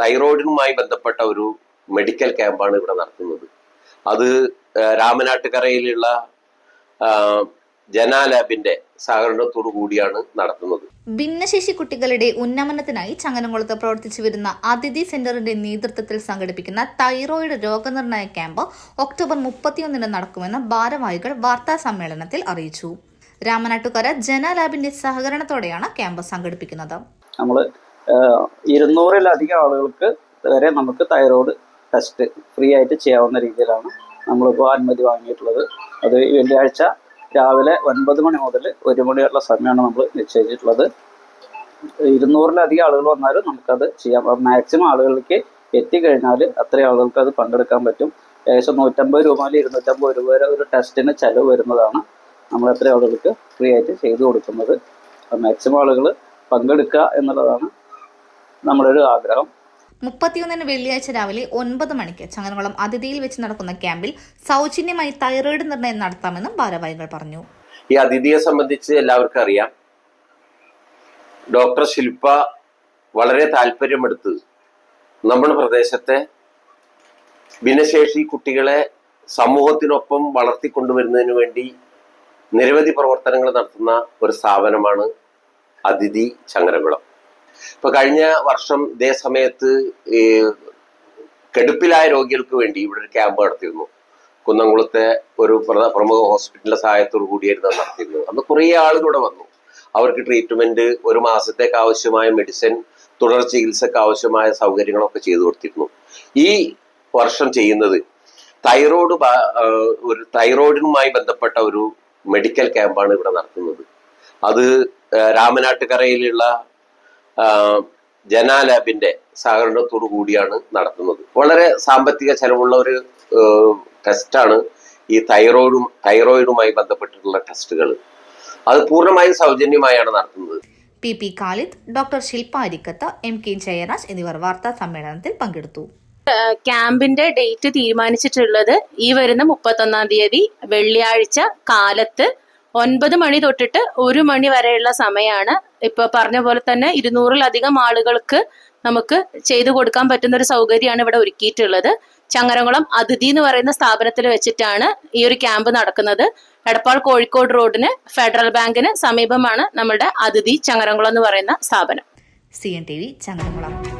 തൈറോയിഡുമായി ബന്ധപ്പെട്ട ഒരു മെഡിക്കൽ ക്യാമ്പാണ് ഇവിടെ നടത്തുന്നത്. അത് രാമനാട്ടുകരയിലുള്ള ജനാലാബിന്റെ ജന സഹകരണത്തോടു കൂടിയാണ് നടത്തുന്നത്. ഭിന്നശേഷി കുട്ടികളുടെ ഉന്നമനത്തിനായി ചങ്ങനംകുളത്ത് പ്രവർത്തിച്ചു വരുന്ന അതിഥി സെന്ററിന്റെ നേതൃത്വത്തിൽ സംഘടിപ്പിക്കുന്ന തൈറോയിഡ് രോഗനിർണയ ക്യാമ്പ് ഒക്ടോബർ മുപ്പത്തിയൊന്നിന് നടക്കുമെന്ന് ഭാരവാഹികൾ വാർത്താ സമ്മേളനത്തിൽ അറിയിച്ചു. രാമനാട്ടുകര ജനാലാബിന്റെ സഹകരണത്തോടെയാണ് ക്യാമ്പ് സംഘടിപ്പിക്കുന്നത്. നമ്മൾ ഇരുന്നൂറിലധികം ആളുകൾക്ക് വരെ നമുക്ക് തൈറോയ്ഡ് ടെസ്റ്റ് ഫ്രീ ആയിട്ട് ചെയ്യാവുന്ന രീതിയിലാണ് നമ്മളിപ്പോൾ അനുമതി വാങ്ങിയിട്ടുള്ളത്. അത് വെള്ളിയാഴ്ച രാവിലെ ഒൻപത് മണി മുതൽ ഒരു മണിയുള്ള സമയമാണ് നമ്മൾ നിശ്ചയിച്ചിട്ടുള്ളത്. ഇരുന്നൂറിലധികം ആളുകൾ വന്നാലും നമുക്കത് ചെയ്യാം. മാക്സിമം ആളുകളിലേക്ക് എത്തിക്കഴിഞ്ഞാൽ അത്രയും ആളുകൾക്ക് അത് പങ്കെടുക്കാൻ പറ്റും. ഏകദേശം നൂറ്റമ്പത് രൂപ മുതൽ ഇരുന്നൂറ്റമ്പത് രൂപ വരെ ഒരു ടെസ്റ്റിന് ചിലവ് വരുന്നതാണ് നമ്മൾ എത്ര ആളുകൾക്ക് ഫ്രീ ആയിട്ട് ചെയ്തു കൊടുക്കുന്നത്. മാക്സിമം ആളുകൾ പങ്കെടുക്കുക എന്നുള്ളതാണ് നമ്മുടെ ഒരു ആഗ്രഹം. മുപ്പത്തിയൊന്നിന് വെള്ളിയാഴ്ച രാവിലെ ഒൻപത് മണിക്ക് ചങ്ങനകുളം അതിഥിയിൽ വെച്ച് നടക്കുന്ന ക്യാമ്പിൽ സൗജന്യമായി തൈറോയിഡ് നിർണയം നടത്താമെന്നും ഭാരവാഹികൾ പറഞ്ഞു. ഈ അതിഥിയെ സംബന്ധിച്ച് എല്ലാവർക്കും അറിയാം. ഡോക്ടർ ശില്പ വളരെ താല്പര്യമെടുത്ത് നമ്മുടെ പ്രദേശത്തെ ഭിന്നശേഷി കുട്ടികളെ സമൂഹത്തിനൊപ്പം വളർത്തിക്കൊണ്ടുവരുന്നതിന് വേണ്ടി നിരവധി പ്രവർത്തനങ്ങൾ നടത്തുന്ന ഒരു സ്ഥാപനമാണ് അതിഥി ചങ്ങരകുളം ഇപ്പൊ കഴിഞ്ഞ വർഷം ഇതേ സമയത്ത് കെടുപ്പിലായ രോഗികൾക്ക് വേണ്ടി ഇവിടെ ഒരു ക്യാമ്പ് നടത്തിയിരുന്നു. കുന്നംകുളത്തെ ഒരു പ്രമുഖ ഹോസ്പിറ്റലിന്റെ സഹായത്തോടു കൂടിയായിരുന്നു നടത്തിയിരുന്നത്. അന്ന് കുറേ ആളുകൾ ഇവിടെ വന്നു. അവർക്ക് ട്രീറ്റ്മെന്റ് ഒരു മാസത്തേക്ക് ആവശ്യമായ മെഡിസിൻ തുടർ ചികിത്സക്ക് ആവശ്യമായ സൗകര്യങ്ങളൊക്കെ ചെയ്തു കൊടുത്തിരുന്നു. ഈ വർഷം ചെയ്യുന്നത് തൈറോയ്ഡ് ഒരു തൈറോയിഡുമായി ബന്ധപ്പെട്ട ഒരു മെഡിക്കൽ ക്യാമ്പാണ് ഇവിടെ നടത്തുന്നത്. അത് രാമനാട്ടുകരയിലുള്ള ആ, ജന ലാബിന്റെ സഹകരണത്തോടു കൂടിയാണ് നടത്തുന്നത്. വളരെ സാമ്പത്തിക ചെലവുള്ള ഒരു ടെസ്റ്റാണ് ഈ തൈറോയിഡും തൈറോയിഡുമായി ബന്ധപ്പെട്ടിട്ടുള്ള ടെസ്റ്റുകൾ അത് പൂർണമായും സൗജന്യമായാണ് നടത്തുന്നത്. P P Khalid doctor Shilpa Arikkath M K Jayaraj എന്നിവർ വാർത്താ സമ്മേളനത്തിൽ പങ്കെടുത്തു. ക്യാമ്പിന്റെ ഡേറ്റ് തീരുമാനിച്ചിട്ടുള്ളത് ഈ വരുന്ന മുപ്പത്തൊന്നാം തീയതി വെള്ളിയാഴ്ച കാലത്ത് ഒൻപത് മണി തൊട്ടിട്ട് ഒരു മണി വരെയുള്ള സമയമാണ് ഇപ്പൊ പറഞ്ഞ പോലെ തന്നെ ഇരുന്നൂറിലധികം ആളുകൾക്ക് നമുക്ക് ചെയ്തു കൊടുക്കാൻ പറ്റുന്ന ഒരു സൗകര്യമാണ് ഇവിടെ ഒരുക്കിയിട്ടുള്ളത്. ചങ്ങരംകുളം അതിഥി എന്ന് പറയുന്ന സ്ഥാപനത്തിൽ വെച്ചിട്ടാണ് ഈ ഒരു ക്യാമ്പ് നടക്കുന്നത്. എടപ്പാൾ കോഴിക്കോട് റോഡിന് ഫെഡറൽ ബാങ്കിന് സമീപമാണ് നമ്മുടെ അതിഥി ചങ്ങരംകുളം എന്ന് പറയുന്ന സ്ഥാപനം. C N T V Changanakulam